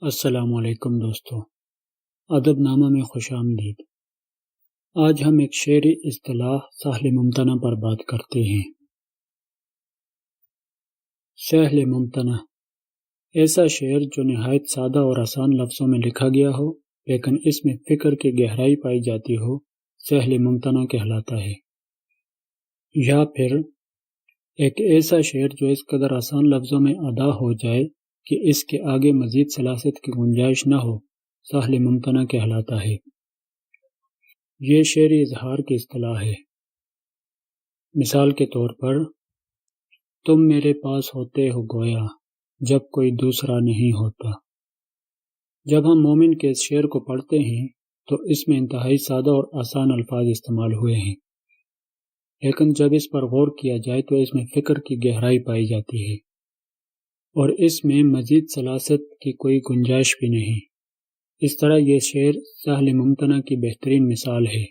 السلام علیکم دوستو ادب نامہ میں خوش آمدید۔ آج ہم ایک شعری اصطلاح سہل ممتنع پر بات کرتے ہیں۔ سہل ممتنع ایسا شعر جو نہایت سادہ اور آسان لفظوں میں لکھا گیا ہو، لیکن اس میں فکر کی گہرائی پائی جاتی ہو سہل ممتنع کہلاتا ہے۔ یا پھر، ایک ایسا شعر جو اس قدر آسان لفظوں میں ادا ہو جائے کہ اس کے آگے مزید سلاست کی گنجائش نہ ہو ساحل ممتنع کہلاتا ہے۔ یہ شعری اظہار کی اصطلاح ہے۔ مثال کے طور پر، تم میرے پاس ہوتے ہو گویا جب کوئی دوسرا نہیں ہوتا۔ جب ہم مومن کے اس شعر کو پڑھتے ہیں، تو اس میں انتہائی سادہ اور آسان الفاظ استعمال ہوئے ہیں۔ لیکن جب اس پر غور کیا جائے، تو اس میں فکر کی گہرائی پائی جاتی ہے۔ اور اس میں مزید سلاست کی کوئی گنجائش بھی نہیں۔ اس طرح یہ شعر ساحل ممتنع کی بہترین مثال ہے۔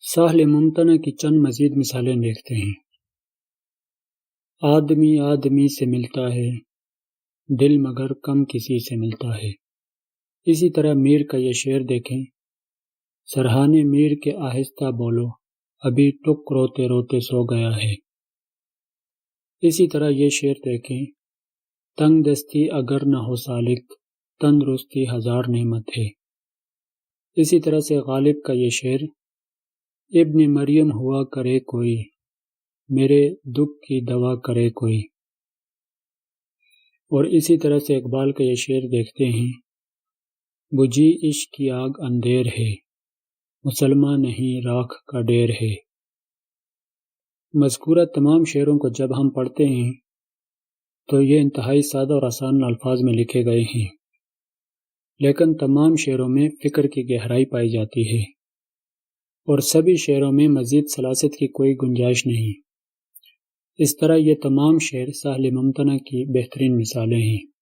ساحل ممتنع کی چند مزید مثالیں دیکھتے ہیں۔ آدمی آدمی سے ملتا ہے، دل مگر کم کسی سے ملتا ہے۔ اسی طرح میر کا یہ شعر دیکھیں۔ سرحانے میر کے آہستہ بولو، ابھی ٹک روتے روتے سو گیا ہے۔ اسی طرح یہ شعر دیکھیں، تنگ دستی اگر نہ ہو سالک، تندرستی ہزار نعمت ہے۔ اسی طرح سے غالب کا یہ شعر، ابن مریم ہوا کرے کوئی، میرے دکھ کی دوا کرے کوئی۔ اور اسی طرح سے اقبال کا یہ شعر دیکھتے ہیں بجھی عشق کی آگ اندھیر ہے، مسلمان نہیں، راکھ کا ڈیر ہے۔ مذکورہ تمام شعروں کو جب ہم پڑھتے ہیں، تو یہ انتہائی سادہ اور آسان الفاظ میں لکھے گئے ہیں۔ لیکن تمام شعروں میں فکر کی گہرائی پائی جاتی ہے۔ اور سبھی شعروں میں مزید سلاست کی کوئی گنجائش نہیں۔ اس طرح یہ تمام شعر ساحل ممتنع کی بہترین مثالیں ہیں۔